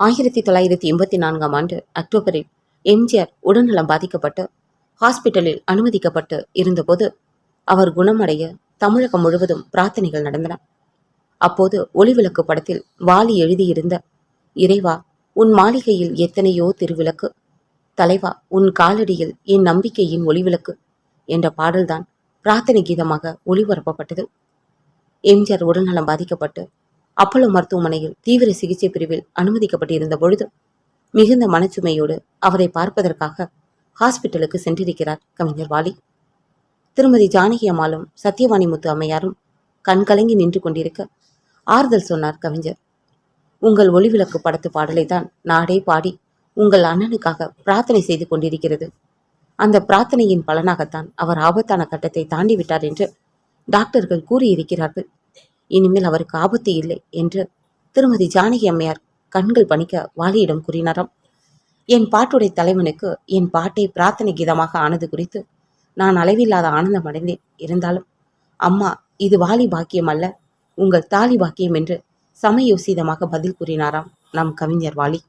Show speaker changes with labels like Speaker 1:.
Speaker 1: ஆயிரத்தி தொள்ளாயிரத்தி எண்பத்தி நான்காம் ஆண்டு அக்டோபரில் எம்ஜிஆர் உடல்நலம் பாதிக்கப்பட்டு ஹாஸ்பிட்டலில் அனுமதிக்கப்பட்டு இருந்தபோது அவர் குணமடைய தமிழகம் முழுவதும் பிரார்த்தனைகள் நடந்தன. அப்போது ஒளிவிளக்கு படத்தில் வாலி எழுதியிருந்த இறைவா உன் மாளிகையில் எத்தனையோ திருவிளக்கு தலைவா உன் காலடியில் என் நம்பிக்கையின் ஒளிவிளக்கு என்ற பாடல்தான் பிரார்த்தனை கீதமாக ஒளிபரப்பப்பட்டது. எம்ஜிஆர் உடல்நலம் பாதிக்கப்பட்டு அப்பல்லோ மருத்துவமனையில் தீவிர சிகிச்சை பிரிவில் அனுமதிக்கப்பட்டிருந்த பொழுது மிகுந்த மனச்சுமையோடு அவரை பார்ப்பதற்காக ஹாஸ்பிட்டலுக்கு சென்றிருக்கிறார் கவிஞர் வாலி. திருமதி ஜானகி அம்மாளும் சத்யவாணி முத்து அம்மையாரும் கண்கலங்கி நின்று கொண்டிருக்க ஆறுதல் சொன்னார் கவிஞர். உங்கள் ஒளிவிளக்கு படத்து பாடலை தான் நாடே பாடி உங்கள் அண்ணனுக்காக பிரார்த்தனை செய்து கொண்டிருக்கிறது. அந்த பிரார்த்தனையின் பலனாகத்தான் அவர் ஆபத்தான கட்டத்தை தாண்டி விட்டார் என்று டாக்டர்கள் கூறியிருக்கிறார்கள். இனிமேல் அவருக்கு ஆபத்து இல்லை என்று திருமதி ஜானகி அம்மையார் கண்கள் பணிக்க வாலியிடம் கூறினாராம். என் பாட்டுடைய தலைவனுக்கு என் பாட்டை பிரார்த்தனை கீதமாக ஆனது குறித்து நான் அளவில்லாத ஆனந்தம் அடைந்தேன். இருந்தாலும் அம்மா இது வாலி பாக்கியம் அல்ல உங்கள் தாலி பாக்கியம் என்று சமயோசிதமாக பதில் கூறினாராம் நம் கவிஞர் வாலி.